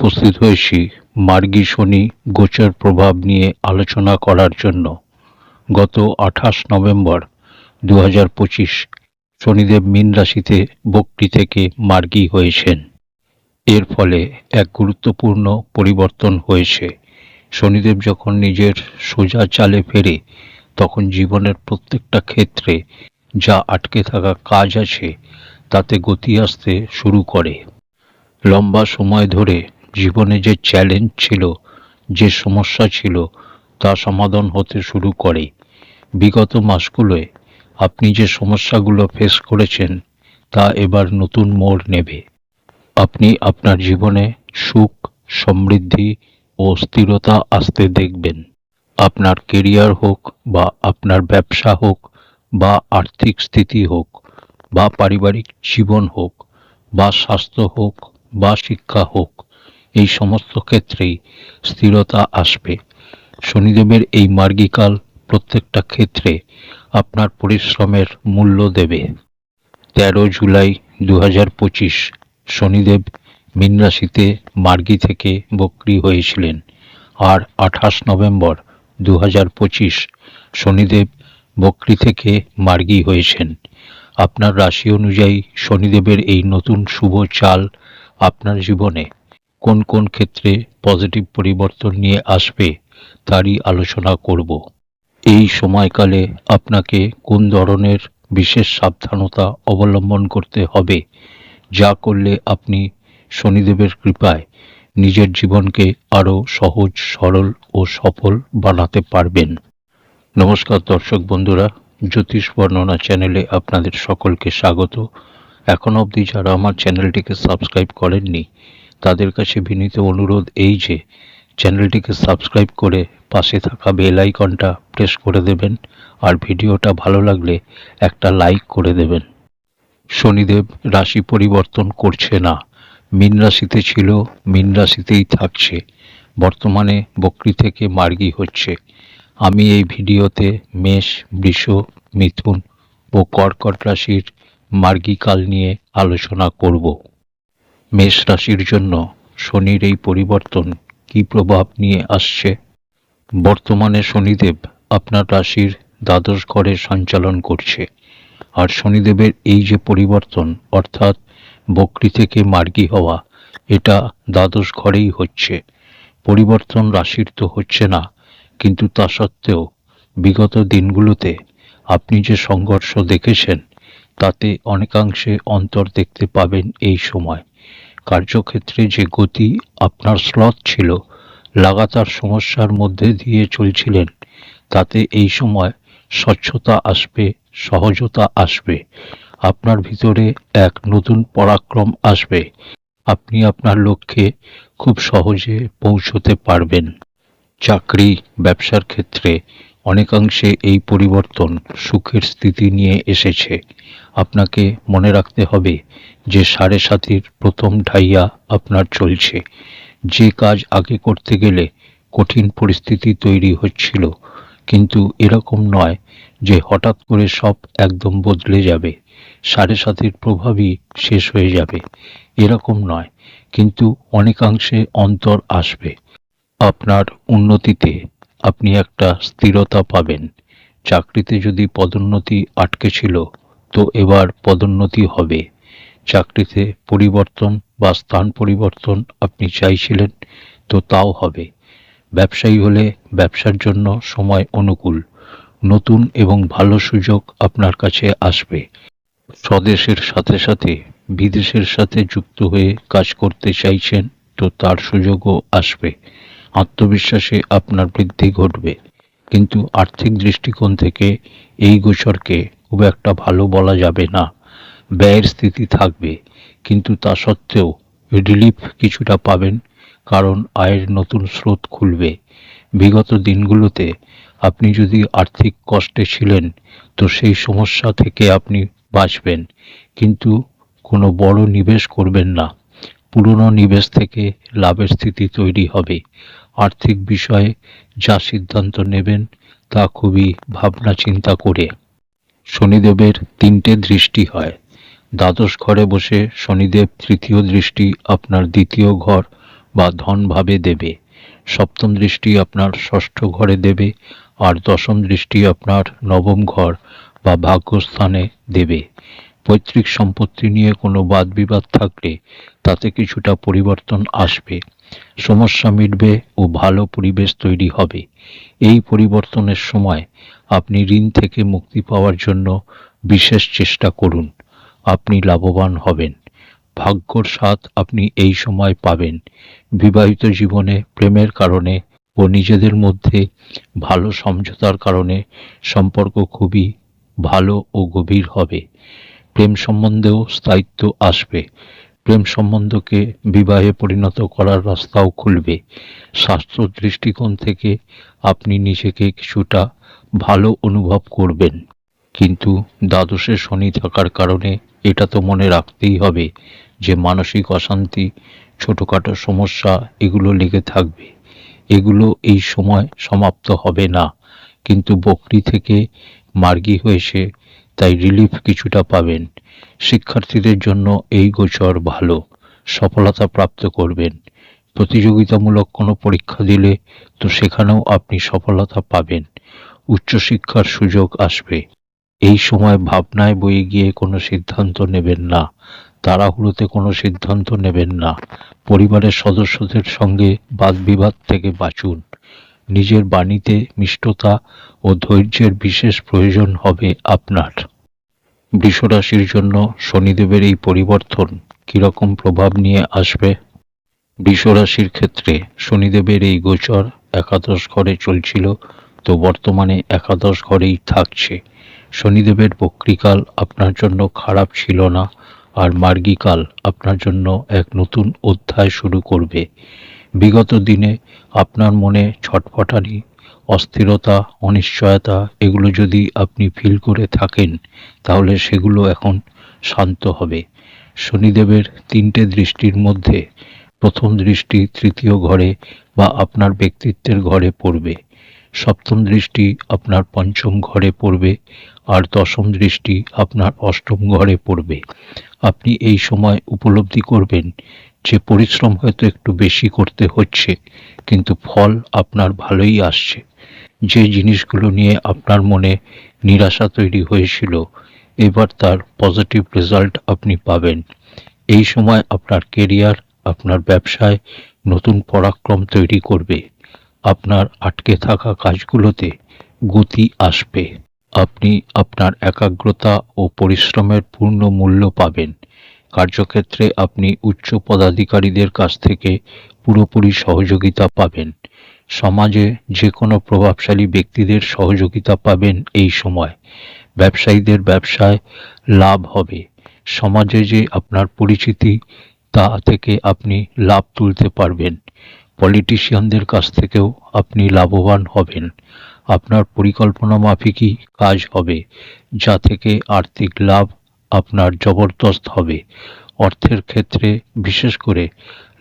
উপস্থিত হয়েছি মার্গী শনি গোচর প্রভাব নিয়ে আলোচনা করার জন্য। গত আঠাশ নভেম্বর দু হাজার পঁচিশ শনিদেব মীন রাশিতে বক্রি থেকে মার্গী হয়েছেন। এর ফলে এক গুরুত্বপূর্ণ পরিবর্তন হয়েছে। শনিদেব যখন নিজের সোজা চালে ফেরে, তখন জীবনের প্রত্যেকটা ক্ষেত্রে যা আটকে থাকা কাজ আছে, তাতে গতি আসতে শুরু করে। লম্বা সময় ধরে জীবনে যে চ্যালেঞ্জ ছিল, যে সমস্যা ছিল, তা সমাধান হতে শুরু করে। বিগত মাসগুলোয় আপনি যে সমস্যাগুলো ফেস করেছেন, তা এবার নতুন মোড় নেবে। আপনি আপনার জীবনে সুখ, সমৃদ্ধি ও স্থিরতা আসতে দেখবেন। আপনার কেরিয়ার হোক বা আপনার ব্যবসা হোক বা আর্থিক স্থিতি হোক বা পারিবারিক জীবন হোক বা স্বাস্থ্য হোক বা শিক্ষা হোক এই সমস্ত ক্ষেত্রেই স্থিরতা আসবে। শনিদেবের এই মার্গিকাল প্রত্যেকটা ক্ষেত্রে আপনার পরিশ্রমের মূল্য দেবে। তেরো জুলাই দু হাজার পঁচিশ, শনিদেব মীন রাশিতে মার্গী থেকে বক্রি হয়েছিলেন। আর আঠাশ নভেম্বর দু হাজার পঁচিশ, শনিদেব বক্রি থেকে মার্গি হয়েছেন। আপনার রাশি অনুযায়ী শনিদেবের এই নতুন শুভ চাল আপনার জীবনে কোন কোন ক্ষেত্রে পজিটিভ পরিবর্তন নিয়ে আসবে তারই আলোচনা করব। এই সময়কালে আপনাকে কোন ধরনের বিশেষ সাবধানতা অবলম্বন করতে হবে, যা করলে আপনি শনিদেবের কৃপায় নিজের জীবনকে আরও সহজ, সরল ও সফল বানাতে পারবেন। নমস্কার দর্শক বন্ধুরা, জ্যোতিষ বর্ণনা চ্যানেলে আপনাদের সকলকে স্বাগত। এখন অবধি যারা আমার চ্যানেলটিকে সাবস্ক্রাইব করেননি তাদের কাছে বিনীত অনুরোধ এই যে চ্যানেলটিকে সাবস্ক্রাইব করে পাশে থাকা বেল আইকনটা প্রেস করে দেবেন, আর ভিডিওটা ভালো লাগলে একটা লাইক করে দেবেন। শনিদেব রাশি পরিবর্তন করছে না। মীন রাশিতে ছিল, মীন রাশিতেই থাকছে। বর্তমানে বকরি থেকে মার্গি হচ্ছে। আমি এই ভিডিওতে মেষ, বৃষ, মিথুন ও কর্কট রাশির মার্গিকাল নিয়ে আলোচনা করব। মেষ রাশির জন্য শনির এই পরিবর্তন কী প্রভাব নিয়ে আসছে? বর্তমানে শনিদেব আপনার রাশির দ্বাদশ ঘরে সঞ্চালন করছে। আর শনিদেবের এই যে পরিবর্তন, অর্থাৎ বকরি থেকে মার্গী হওয়া, এটা দ্বাদশ ঘরেই হচ্ছে। পরিবর্তন রাশির তো হচ্ছে না, কিন্তু তা সত্ত্বেও বিগত দিনগুলোতে আপনি যে সংঘর্ষ দেখেছেন, তাতে অনেকাংশে অন্তর দেখতে পাবেন এই সময়। কার্যক্ষেত্রে যে গতি আপনার স্লথ ছিল, লাগাতার সমস্যার মধ্যে দিয়ে চলছিলেন, তাতে এই সময় স্বচ্ছতা আসবে, সহজতা আসবে। আপনার ভিতরে এক নতুন পরাক্রম আসবে। আপনি আপনার লক্ষ্যে খুব সহজে পৌঁছতে পারবেন। চাকরি, ব্যবসার ক্ষেত্রে অনেকাংশে এই পরিবর্তন সুখের স্থিতি নিয়ে এসেছে। আপনাকে মনে রাখতে হবে যে সাড়ে সাতির প্রথম ঢাইয়া আপনার চলছে। যে কাজ আগে করতে গেলে কঠিন পরিস্থিতি তৈরি হচ্ছিল, কিন্তু এরকম নয় যে হঠাৎ করে সব একদম বদলে যাবে। সাড়ে সাতির প্রভাবই শেষ হয়ে যাবে, এরকম নয়, কিন্তু অনেকাংশে অন্তর আসবে। আপনার উন্নতিতে আপনি একটা স্থিরতা পাবেন। চাকরিতে যদি পদোন্নতি আটকে ছিল, তো এবার পদোন্নতি হবে। চাকরিতে পরিবর্তন বা স্থান পরিবর্তন আপনি চাইছিলেন, তো তাও হবে। ব্যবসায়ী হলে ব্যবসার জন্য সময় অনুকূল। নতুন এবং ভালো সুযোগ আপনার কাছে আসবে। স্বদেশের সাথে সাথে বিদেশের সাথে যুক্ত হয়ে কাজ করতে চাইছেন, তো তার সুযোগও আসবে। আত্মবিশ্বাসে আপনার বৃদ্ধি ঘটবে। কিন্তু আর্থিক দৃষ্টিকোণ থেকে এই গোচরকে খুব একটা ভালো বলা যাবে না। ব্যয়ের স্থিতি থাকবে, কিন্তু তা সত্ত্বেও রিলিফ কিছুটা পাবেন, কারণ আয়ের নতুন স্রোত খুলবে। বিগত দিনগুলোতে আপনি যদি আর্থিক কষ্টে ছিলেন, তো সেই সমস্যা থেকে আপনি বাঁচবেন, কিন্তু কোনো বড় নিবেশ করবেন না। পুরনো নিবেশ থেকে লাভের স্থিতি তৈরি হবে। আর্থিক বিষয়ে যা সিদ্ধান্ত নেবেন, তা খুবই ভাবনা চিন্তা করে। শনিদেবের তিনটে দৃষ্টি হয়। দ্বাদশ ঘরে বসে শনিদেব তৃতীয় দৃষ্টি আপনার দ্বিতীয় ঘর বা ধনভাবে দেবে। সপ্তম দৃষ্টি আপনার ষষ্ঠ ঘরে দেবে আর দশম দৃষ্টি আপনার নবম ঘর বা ভাগ্যস্থানে দেবে। পৈতৃক সম্পত্তি নিয়ে কোনো বাদ বিবাদ থাকলে তাতে কিছুটা পরিবর্তন আসবে। সমস্যা মিটবে ও ভালো পরিবেশ তৈরি হবে। এই পরিবর্তনের সময় আপনি ঋণ থেকে মুক্তি পাওয়ার জন্য বিশেষ চেষ্টা করুন। আপনি লাভবান হবেন। ভাগ্যর স্বাদ আপনি এই সময় পাবেন। বিবাহিত জীবনে প্রেমের কারণে ও নিজেদের মধ্যে ভালো সমঝোতার কারণে সম্পর্ক খুবই ভালো ও গভীর হবে। প্রেম সম্বন্ধেও স্থায়িত্ব আসবে। প্রেম সম্বন্ধকে বিবাহে পরিণত করার রাস্তাও খুলবে। স্বাস্থ্য দৃষ্টিকোণ থেকে আপনি নিজেকে কিছুটা ভালো অনুভব করবেন। কিন্তু দ্বাদশে শনি থাকার কারণে এটা তো মনে রাখতেই হবে যে মানসিক অশান্তি, ছোটোখাটো সমস্যা, এগুলো লেগে থাকবে। এগুলো এই সময় সমাপ্ত হবে না। কিন্তু বকরি থেকে মার্গী হয়েছে, তাই রিলিফ কিছুটা পাবেন। শিক্ষার্থীদের জন্য এই গোচর ভালো, সফলতা প্রাপ্ত করবেন। প্রতিযোগিতামূলক কোনো পরীক্ষা দিলে তো সেখানেও আপনি সফলতা পাবেন। উচ্চশিক্ষার সুযোগ আসবে। এই সময় ভাবনায় বয়ে গিয়ে কোনো সিদ্ধান্ত নেবেন না, তাড়াহুড়োতে কোনো সিদ্ধান্ত নেবেন না। পরিবারের সদস্যদের সঙ্গে বাদবিবাদ থেকে বাঁচুন। নিজের বাণীতে মিষ্টতা ও ধৈর্যের বিশেষ প্রয়োজন হবে আপনার। বৃষরাশির জন্য শনিদেবের এই পরিবর্তন কীরকম প্রভাব নিয়ে আসবে? বৃষরাশির ক্ষেত্রে শনিদেবের এই গোচর একাদশ ঘরে চলছিল, তো বর্তমানে একাদশ ঘরেই থাকছে। শনিদেবের বক্রিকাল আপনার জন্য খারাপ ছিল না, আর মার্গিকাল আপনার জন্য এক নতুন অধ্যায় শুরু করবে। বিগত দিনে আপনার মনে ছটফটানি, অস্থিরতা, অনিশ্চয়তা, এগুলো যদি আপনি ফিল করে থাকেন, তাহলে সেগুলো এখন শান্ত হবে। শনিদেবের তিনটে দৃষ্টির মধ্যে প্রথম দৃষ্টি তৃতীয় ঘরে বা আপনার ব্যক্তিত্বের ঘরে পড়বে। সপ্তম দৃষ্টি আপনার পঞ্চম ঘরে পড়বে আর দশম দৃষ্টি আপনার অষ্টম ঘরে পড়বে। আপনি এই সময় উপলব্ধি করবেন যে পরিশ্রম হয়তো একটু বেশি করতে হচ্ছে, কিন্তু ফল আপনার ভালোই আসছে। যে জিনিসগুলো নিয়ে আপনার মনে নিরাশা তৈরি হয়েছিল, এবার তার পজিটিভ রেজাল্ট আপনি পাবেন। এই সময় আপনার কেরিয়ার আপনার ব্যবসায় নতুন পরাক্রম তৈরি করবে। আপনার আটকে থাকা কাজগুলোতে গতি আসবে। আপনি আপনার একাগ্রতা ও পরিশ্রমের পূর্ণ মূল্য পাবেন। কার্যক্ষেত্রে আপনি উচ্চ পদাধিকারীদের কাছ থেকে পুরোপুরি সহযোগিতা পাবেন। সমাজে যে কোনো প্রভাবশালী ব্যক্তিদের সহযোগিতা পাবেন এই সময়। ব্যবসায়ীদের ব্যবসায় লাভ হবে। সমাজে যে আপনার পরিচিতি, তা থেকে আপনি লাভ তুলতে পারবেন। পলিটিশিয়ানদের কাছ থেকেও আপনি লাভবান হবেন। আপনার পরিকল্পনা মাফিকই কাজ হবে, যা থেকে আর্থিক লাভ আপনার জবরদস্ত হবে। অর্থের ক্ষেত্রে, বিশেষ করে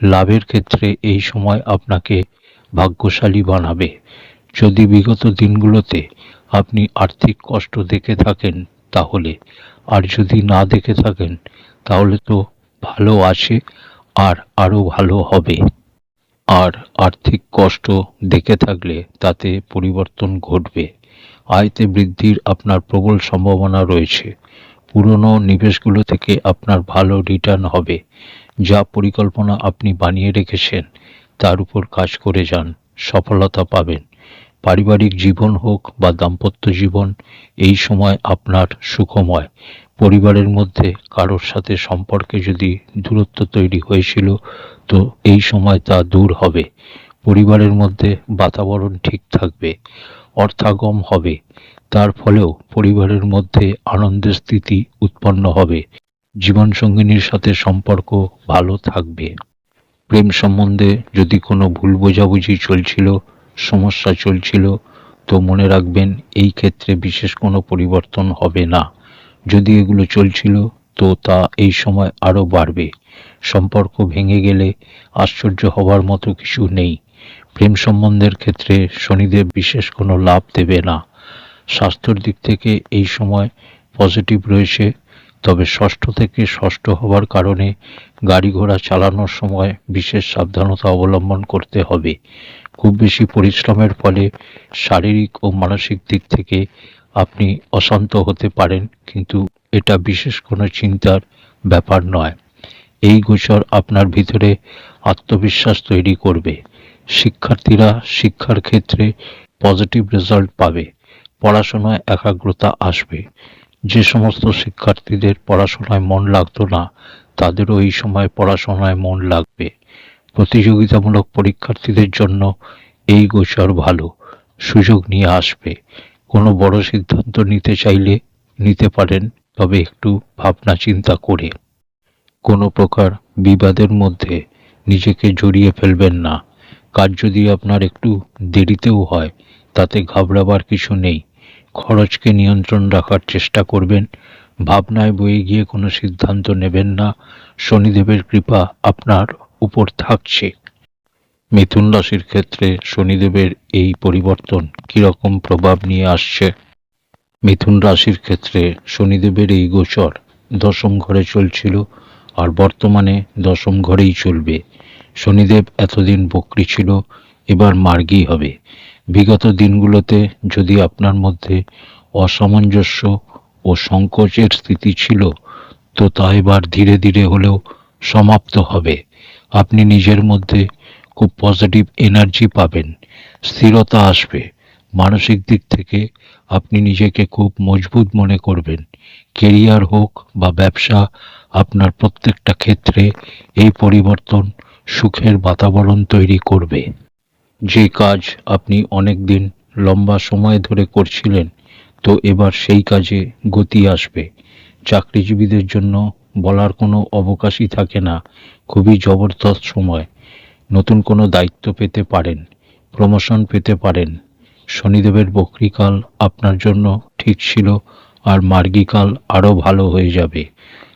লাভের ক্ষেত্রে এই সময় আপনাকে ভাগ্যশালী বানাবে। যদি বিগত দিনগুলোতে আপনি আর্থিক কষ্ট দেখে থাকেন তাহলে, আর যদি না দেখে থাকেন তাহলে তো ভালো আছে আর আরও ভালো হবে। আর আর্থিক কষ্ট দেখে থাকলে তাতে পরিবর্তন ঘটবে। আয়তে বৃদ্ধির আপনার প্রবল সম্ভাবনা রয়েছে। পুরনো নিবেশগুলো থেকে আপনার ভালো রিটার্ন হবে। যা পরিকল্পনা আপনি বানিয়ে রেখেছেন, তার উপর কাজ করে যান, সফলতা পাবেন। পারিবারিক জীবন হোক বা দাম্পত্য জীবন, এই সময় আপনার সুখময়। পরিবারের মধ্যে কারোর সাথে সম্পর্কে যদি দূরত্ব তৈরি হয়েছিল, তো এই সময় তা দূর হবে। পরিবারের মধ্যে বাতাবরণ ঠিক থাকবে, অর্থাগম হবে। তার ফলেও পরিবারের মধ্যে আনন্দের স্থিতি উৎপন্ন হবে। জীবনসঙ্গিনীর সাথে সম্পর্ক ভালো থাকবে। প্রেম সম্বন্ধে যদি কোনো ভুল বোঝাবুঝি চলছিল সমস্যা চলছিল, তো মনে রাখবেন এই ক্ষেত্রে বিশেষ কোনো পরিবর্তন হবে না। যদি এগুলো চলছিল, তো তা এই সময় আরও বাড়বে। সম্পর্ক ভেঙে গেলে আশ্চর্য হবার মতো কিছু নেই। প্রেম সম্বন্ধের ক্ষেত্রে শনিদেব বিশেষ কোনো লাভ দেবে না। স্বাস্থ্যর দিক থেকে এই সময় পজিটিভ রয়েছে, তবে ষষ্ঠ থেকে ষষ্ঠ হওয়ার কারণে গাড়ি ঘোড়া চালানোর সময় বিশেষ সাবধানতা অবলম্বন করতে হবে। খুব বেশি পরিশ্রমের ফলে শারীরিক ও মানসিক দিক থেকে আপনি অশান্ত হতে পারেন, কিন্তু এটা বিশেষ কোনো চিন্তার ব্যাপার নয়। এই গোচর আপনার ভিতরে আত্মবিশ্বাস তৈরি করবে। শিক্ষার্থীরা শিক্ষার ক্ষেত্রে পজিটিভ রেজাল্ট পাবে, পড়াশোনায় একাগ্রতা আসবে। যে সমস্ত শিক্ষার্থীদের পড়াশোনায় মন লাগতো না, তাদেরও এই সময় পড়াশোনায় মন লাগবে। প্রতিযোগিতামূলক পরীক্ষার্থীদের জন্য এই গোচর ভালো। সুযোগ নিয়ে আসবে। কোনো বড় সিদ্ধান্ত নিতে চাইলে নিতে পারেন, তবে একটু ভাবনা চিন্তা করে। কোনো প্রকার বিবাদের মধ্যে নিজেকে জড়িয়ে ফেলবেন না। কাজ যদি আপনার একটু দেরিতেও হয়, তাতে ঘাবড়াবার কিছু নেই। খরচকে নিয়ন্ত্রণ রাখার চেষ্টা করবেন। ভাবনায় বয়ে গিয়ে কোনো সিদ্ধান্ত নেবেন না। শনিদেবের কৃপা আপনার উপর থাকছে। মিথুন রাশির ক্ষেত্রে শনিদেবের এই পরিবর্তন কীরকম প্রভাব নিয়ে আসছে? মিথুন রাশির ক্ষেত্রে শনিদেবের এই গোচর দশম ঘরে চলছিল আর বর্তমানে দশম ঘরেই চলবে। শনিদেব এতদিন বকরি ছিল, এবার মার্গী হবে। বিগত দিনগুলোতে যদি আপনার মধ্যে অসামঞ্জস্য ও সংকোচের স্থিতি ছিল, তো তা এবার ধীরে ধীরে হলেও সমাপ্ত হবে। আপনি নিজের মধ্যে খুব পজিটিভ এনার্জি পাবেন। স্থিরতা আসবে। মানসিক দিক থেকে আপনি নিজেকে খুব মজবুত মনে করবেন। কেরিয়ার হোক বা ব্যবসা, আপনার প্রত্যেকটা ক্ষেত্রে এই পরিবর্তন সুখের বাতাবরণ তৈরি করবে। যে কাজ আপনি অনেক দিন লম্বা সময় ধরে করছিলেন, তো এবার সেই কাজে গতি আসবে। চাকরিজীবীদের জন্য বলার কোনো অবকাশই থাকে না। খুবই জবরদস্ত সময়। নতুন কোনো দায়িত্ব পেতে পারেন প্রমোশন পেতে পারেন। শনিদেবের বকরিকাল আপনার জন্য ঠিক ছিল আর মার্গিকাল আরও ভালো হয়ে যাবে।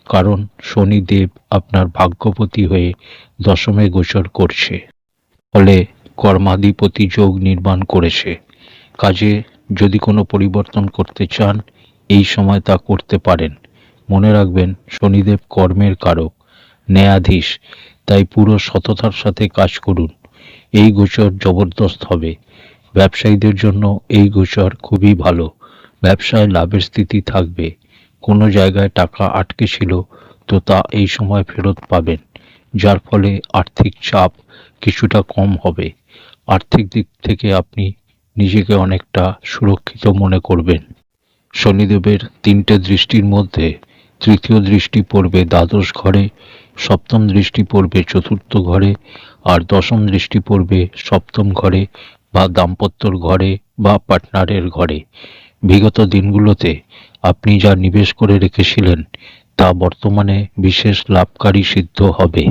কারণ শনিদেব আপনার ভাগ্যপতি হয়ে দশমে গোচর করছে। ফলে কর্মাধিপতি যোগ নির্মাণ করেছে। কাজে যদি কোনো পরিবর্তন করতে চান, এই সময় তা করতে পারেন। মনে রাখবেন, শনিদেব কর্মের কারক, ন্যায়াধীশ, তাই পুরো সততার সাথে কাজ করুন। এই গোচর জবরদস্ত হবে। ব্যবসায়ীদের জন্য এই গোচর খুবই ভালো। ব্যবসায় লাভের স্থিতি থাকবে। কোনো জায়গায় টাকা আটকে ছিল, তো তা এই সময় ফেরত পাবেন, যার ফলে আর্থিক চাপ কিছুটা কম হবে। আর্থিক দিক থেকে আপনি নিজেকে অনেকটা সুরক্ষিত মনে করবেন। শনিদেবের তিনটে দৃষ্টির মধ্যে তৃতীয় দৃষ্টি পড়বে দ্বাদশ ঘরে, সপ্তম দৃষ্টি পড়বে চতুর্থ ঘরে, আর দশম দৃষ্টি পড়বে সপ্তম ঘরে বা দাম্পত্যর ঘরে বা পার্টনারের ঘরে। বিগত দিনগুলোতে আপনি যা নিবেশ করে রেখেছিলেন, তা বর্তমানে বিশেষ লাভকারী সিদ্ধ হবে।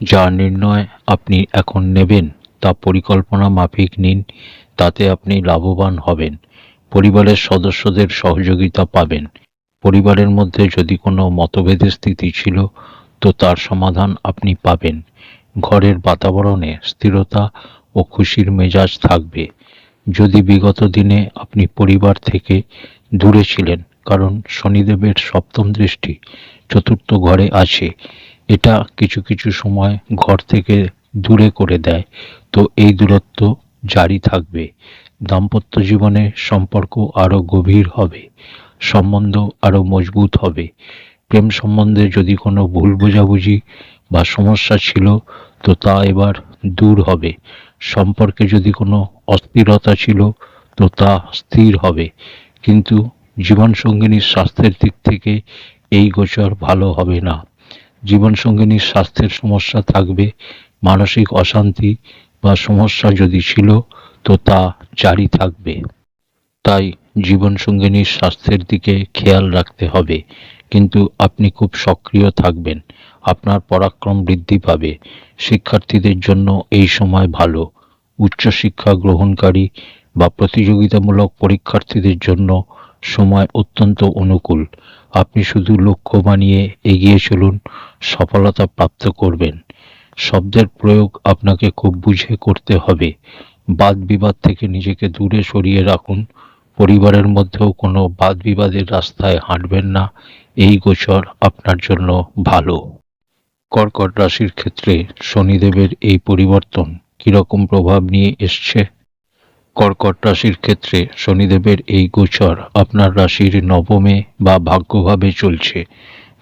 যা নির্ণয় আপনি এখন নেবেন, তা পরিকল্পনা মাফিক নিন, তাতে আপনি লাভবান হবেন। পরিবারের সদস্যদের সহযোগিতা পাবেন। পরিবারের মধ্যে যদি কোনো মতভেদের স্থিতি ছিল, তো তার সমাধান আপনি পাবেন। ঘরের বাতাবরণে স্থিরতা ও খুশির মেজাজ থাকবে। যদি বিগত দিনে আপনি পরিবার থেকে দূরে ছিলেন, কারণ শনিদেবের সপ্তম দৃষ্টি চতুর্থ ঘরে আছে, এটা কিছু কিছু সময় ঘর থেকে দূরে করে দেয়, তো এই দূরত্ব জারি থাকবে। দাম্পত্য জীবনে সম্পর্ক আরও গভীর হবে। সম্বন্ধ আরও মজবুত হবে। প্রেম সম্বন্ধে যদি কোনো ভুল বোঝাবুঝি বা সমস্যা ছিল, তো তা এবার দূর হবে। সম্পর্কে যদি কোনো অস্থিরতা ছিল, তো তা স্থির হবে। কিন্তু জীবনসঙ্গিনীর স্বাস্থ্যের দিক থেকে এই গোচর ভালো হবে না। জীবনসঙ্গিনীর স্বাস্থ্যের সমস্যা থাকবে, মানসিক অশান্তি বা সমস্যা যদি ছিল, তো তা জারি থাকবে। তাই জীবনসঙ্গিনীর স্বাস্থ্যের দিকে খেয়াল রাখতে হবে। কিন্তু আপনি খুব সক্রিয় থাকবেন। আপনার পরাক্রম বৃদ্ধি পাবে। শিক্ষার্থীদের জন্য এই সময় ভালো। উচ্চশিক্ষা গ্রহণকারী বা প্রতিযোগিতামূলক পরীক্ষার্থীদের জন্য সময় অত্যন্ত অনুকূল। আপনি শুধু লক্ষ্য বানিয়ে এগিয়ে চলুন, সফলতা প্রাপ্ত করবেন। শব্দের প্রয়োগ আপনাকে খুব বুঝে করতে হবে। বাদ বিবাদ থেকে নিজেকে দূরে সরিয়ে রাখুন। পরিবারের মধ্যেও কোনো বাদ বিবাদের রাস্তায় হাঁটবেন না। এই গোচর আপনার জন্য ভালো। কর্কট রাশির ক্ষেত্রে শনিদেবের এই পরিবর্তন কীরকম প্রভাব নিয়ে এসছে? কর্কট রাশির ক্ষেত্রে শনিদেবের এই গোচর আপনার রাশির নবমে বা ভাগ্যভাবে চলছে।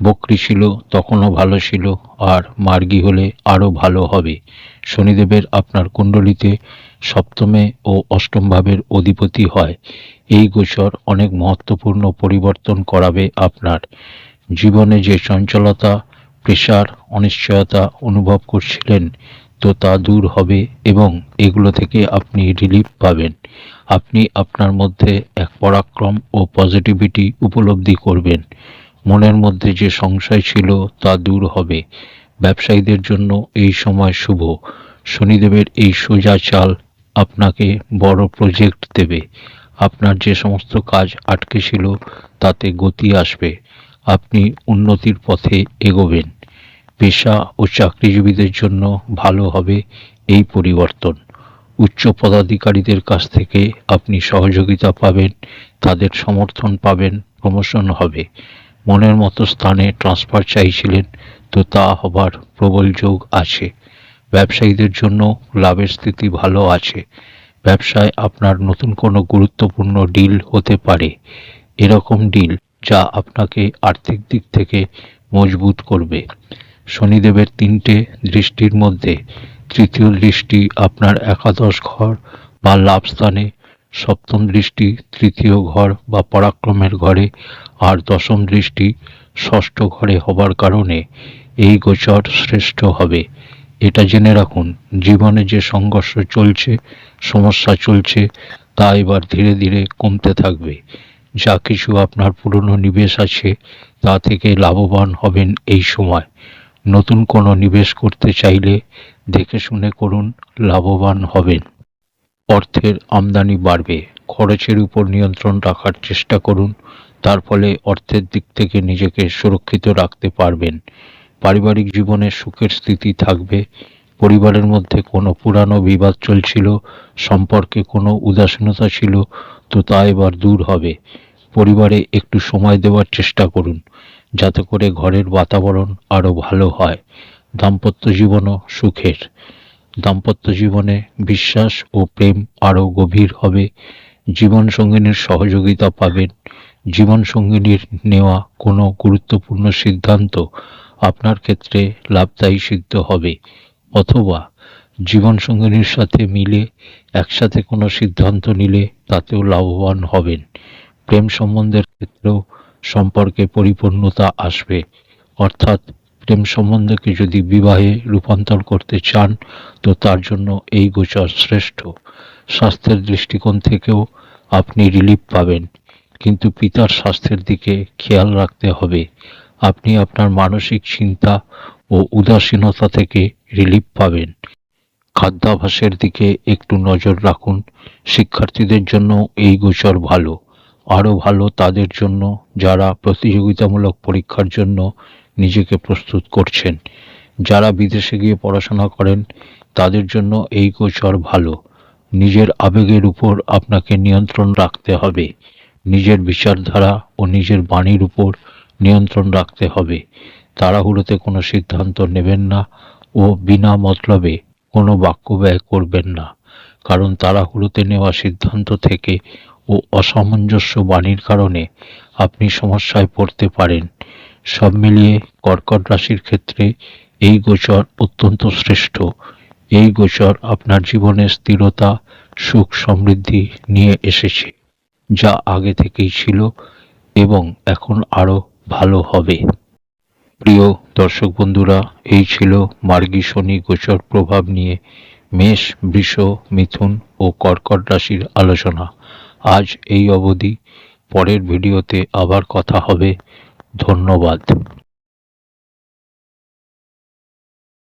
বকরি ছিল, তখনও ভালো ছিল, আর মার্গী হলে আরও ভালো হবে। শনিদেবের আপনার কুণ্ডলিতে সপ্তমে ও অষ্টম ভাবের অধিপতি হয়। এই গোচর অনেক মহত্বপূর্ণ পরিবর্তন করাবে আপনার। জীবনে যে চঞ্চলতা, প্রেশার, অনিশ্চয়তা অনুভব করছিলেন, তো তা দূর হবে এবং এগুলো থেকে আপনি রিলিফ পাবেন। আপনি আপনার মধ্যে এক পরাক্রম ও পজিটিভিটি উপলব্ধি করবেন। মনের মধ্যে যে সংশয় ছিল তা দূর হবে। ব্যবসায়ীদের জন্য এই সময় শুভ। শনিদেবের এই সোজা চাল আপনাকে বড় প্রজেক্ট দেবে। আপনার যে সমস্ত কাজ আটকে ছিল, তাতে গতি আসবে। আপনি উন্নতির পথে এগোবেন। পেশা ও চাকরিজীবীদের জন্য ভালো হবে এই পরিবর্তন। উচ্চ পদাধিকারীদের কাছ থেকে আপনি সহযোগিতা পাবেন, তাদের সমর্থন পাবেন, প্রমোশন হবে। মনের মতো স্থানে ট্রান্সফার চাইছিলেন, তো তা হবার প্রবল যোগ আছে। ব্যবসায়ীদের জন্য লাভের স্থিতি ভালো আছে। ব্যবসায় আপনার নতুন কোনো গুরুত্বপূর্ণ ডিল হতে পারে। এরকম ডিল যা আপনাকে আর্থিক দিক থেকে মজবুত করবে। শনিদেবের তিনটে দৃষ্টির মধ্যে, তৃতীয় দৃষ্টি আপনার একাদশ ঘর বা লাভস্থানে সপ্তম দৃষ্টি তৃতীয় ঘর বা পরাক্রমের ঘরে, আর দশম দৃষ্টি ষষ্ঠ ঘরে হবার কারণে এই গোচর শ্রেষ্ঠ হবে। এটা জেনে রাখুন, জীবনে যে সংঘর্ষ চলছে, সমস্যা চলছে, তা এবার ধীরে ধীরে কমতে থাকবে। যা কিছু আপনার পুরনো নিবেশ আছে, তা থেকে লাভবান হবেন এই সময়। নতুন কোনো নিবেশ করতে চাইলে দেখে শুনে করুন, লাভবান হবেন। অর্থের আমদানি বাড়বে, খরচের উপর নিয়ন্ত্রণ রাখার চেষ্টা করুন, তার ফলে অর্থের দিক থেকে নিজেকে সুরক্ষিত রাখতে পারবেন। পারিবারিক জীবনে সুখের স্থিতি থাকবে। পরিবারের মধ্যে কোনো পুরানো বিবাদ চলছিল, সম্পর্কে কোনো উদাসীনতা ছিল, তো তা এবার দূর হবে। পরিবারে একটু সময় দেওয়ার চেষ্টা করুন, যাতে করে ঘরের বাতাবরণ আরও ভালো হয়। দাম্পত্য জীবনও সুখের। দাম্পত্য জীবনে বিশ্বাস ও প্রেম আরও গভীর হবে। জীবনসঙ্গিনীর সহযোগিতা পাবেন। জীবনসঙ্গিনীর নেওয়া কোনো গুরুত্বপূর্ণ সিদ্ধান্ত আপনার ক্ষেত্রে লাভদায়ী সিদ্ধ হবে, অথবা জীবনসঙ্গিনীর সাথে মিলে একসাথে কোনো সিদ্ধান্ত নিলে তাতেও লাভবান হবেন। প্রেম সম্বন্ধের ক্ষেত্রেও সম্পর্কে পরিপূর্ণতা আসবে। অর্থাৎ প্রেম সম্বন্ধকে যদি বিবাহে রূপান্তর করতে চান, তো তার জন্য এই গোচর শ্রেষ্ঠ। স্বাস্থ্যের দৃষ্টিকোণ থেকেও আপনি রিলিফ পাবেন, কিন্তু পিতার স্বাস্থ্যের দিকে খেয়াল রাখতে হবে। আপনি আপনার মানসিক চিন্তা ও উদাসীনতা থেকে রিলিফ পাবেন। খাদ্যাভাসের দিকে একটু নজর রাখুন। শিক্ষার্থীদের জন্য এই গোচর ভালো। আরও ভালো তাদের জন্য যারা প্রতিযোগিতামূলক পরীক্ষার জন্য নিজেকে প্রস্তুত করছেন। যারা বিদেশে গিয়ে পড়াশোনা করেন, তাদের জন্য এই গোচর ভালো। নিজের আবেগের উপর আপনাকে নিয়ন্ত্রণ রাখতে হবে। নিজের বিচারধারা ও নিজের বাণীর উপর নিয়ন্ত্রণ রাখতে হবে। তাড়াহুড়োতে কোনো সিদ্ধান্ত নেবেন না ও বিনা মতলবে কোনো বাক্য ব্যয় করবেন না। কারণ তাড়াহুড়োতে নেওয়া সিদ্ধান্ত থেকে ও অসামঞ্জস্য বাণীর কারণে আপনি সমস্যায় পড়তে পারেন। সব মিলিয়ে কর্কট রাশির ক্ষেত্রে এই গোচর অত্যন্ত শ্রেষ্ঠ। এই গোচর আপনার জীবনে স্থিরতা, সুখ সমৃদ্ধি নিয়ে এসেছে, যা আগে থেকেই ছিল এবং এখন আরও ভালো হবে। প্রিয় দর্শক বন্ধুরা, এই ছিল মার্গী শনি গোচর প্রভাব নিয়ে মেষ, বৃষ, মিথুন ও কর্কট রাশির আলোচনা। আজ এই অবধি। পরের ভিডিওতে আবার কথা হবে। ধন্যবাদ।